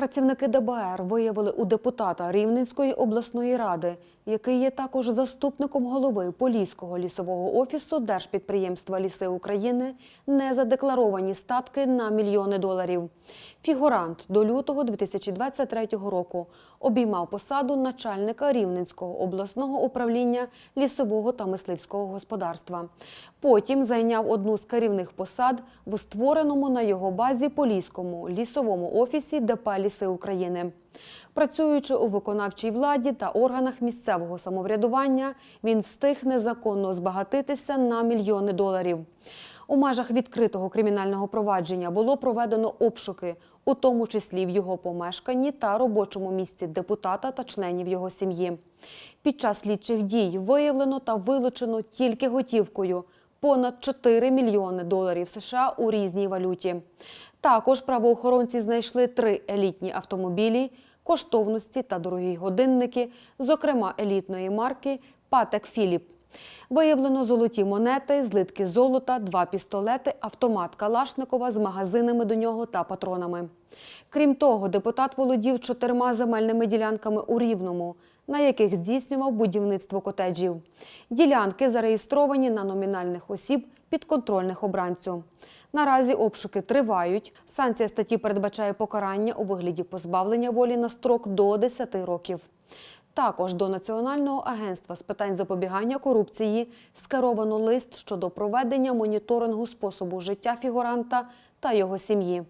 Працівники ДБР виявили у депутата Рівненської обласної ради, який є також заступником голови Поліського лісового офісу Держпідприємства Ліси України, незадекларовані статки на мільйони доларів. Фігурант до лютого 2023 року обіймав посаду начальника Рівненського обласного управління лісового та мисливського господарства. Потім зайняв одну з керівних посад в створеному на його базі Поліському лісовому офісі ДП «Ліси України. Працюючи у виконавчій владі та органах місцевого самоврядування, він встиг незаконно збагатитися на мільйони доларів. У межах відкритого кримінального провадження було проведено обшуки, у тому числі в його помешканні та робочому місці депутата та членів його сім'ї. Під час слідчих дій виявлено та вилучено тільки готівкою понад 4 мільйони доларів США у різній валюті. Також правоохоронці знайшли три елітні автомобілі, коштовності та дорогі годинники, зокрема елітної марки Патек Філіп. Виявлено золоті монети, злитки золота, два пістолети, автомат Калашникова з магазинами до нього та патронами. Крім того, депутат володів чотирма земельними ділянками у Рівному, на яких здійснював будівництво котеджів. Ділянки зареєстровані на номінальних осіб підконтрольних обранцю. Наразі обшуки тривають. Санкція статті передбачає покарання у вигляді позбавлення волі на строк до 10 років. Також до Національного агентства з питань запобігання корупції скеровано лист щодо проведення моніторингу способу життя фігуранта та його сім'ї.